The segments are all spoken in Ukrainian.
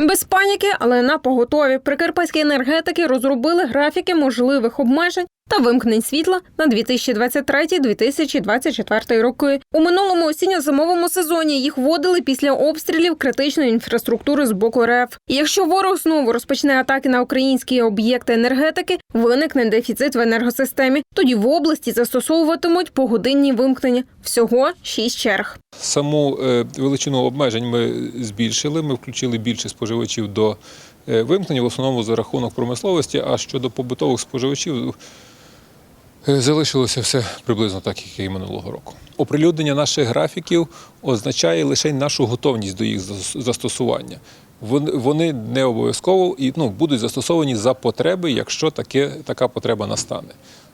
Без паніки, але на поготові. Прикарпатські енергетики розробили графіки можливих обмежень та вимкнень світла на 2023-2024 роки. У минулому осінньо-зимовому сезоні їх вводили після обстрілів критичної інфраструктури з боку РФ. І якщо ворог знову розпочне атаки на українські об'єкти енергетики, виникне дефіцит в енергосистемі. Тоді в області застосовуватимуть погодинні вимкнення. Всього шість черг. Саму е, величину обмежень ми збільшили. Ми включили більше споживачів до е, вимкнення, в основному за рахунок промисловості. А щодо побутових споживачів залишилося все приблизно так, як і минулого року. Оприлюднення наших графіків означає лише нашу готовність до їх застосування. Вони- Вони не обов'язково і ну, будуть застосовані за потреби, якщо таке, така потреба настане.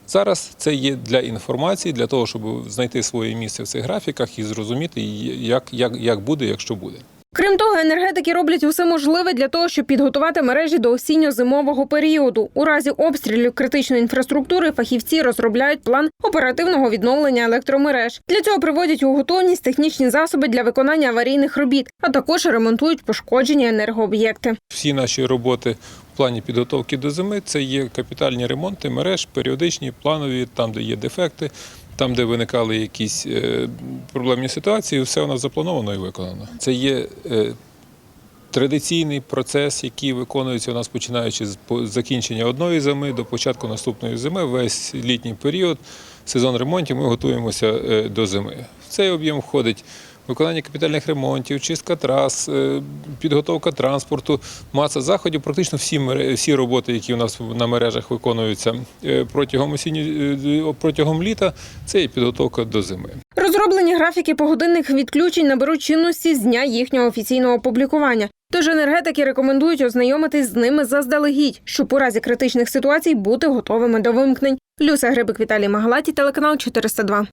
Зараз це є для інформації, для того, щоб знайти своє місце в цих графіках і зрозуміти, як, як, як буде, якщо буде. Крім того, енергетики роблять усе можливе для того, щоб підготувати мережі до осінньо-зимового періоду. У разі обстрілів критичної інфраструктури фахівці розробляють план оперативного відновлення електромереж. Для цього приводять у готовність технічні засоби для виконання аварійних робіт, а також ремонтують пошкоджені енергооб'єкти. Всі наші роботи в плані підготовки до зими це є капітальні ремонти мереж, періодичні, планові, там, де є дефекти, там, де виникали якісь е, проблемні ситуації, все у нас заплановано і виконано. Це є е, традиційний процес, який виконується у нас починаючи з закінчення одної зими до початку наступної зими. Весь літній період, сезон ремонтів, ми готуємося е, до зими. В цей об'єм входить виконання капітальних ремонтів, чистка трас, е, підготовка транспорту, маса заходів. Практично всі, всі роботи, які у нас на мережах виконуються е, протягом осінні, е, протягом літа, це і підготовка до зими. Розроблені графіки погодинних відключень наберуть чинності з дня їхнього офіційного опублікування. Тож енергетики рекомендують ознайомитись з ними заздалегідь, щоб у разі критичних ситуацій бути готовими до вимкнень. Люся Грибик Віталій Магалаті, телеканал 402.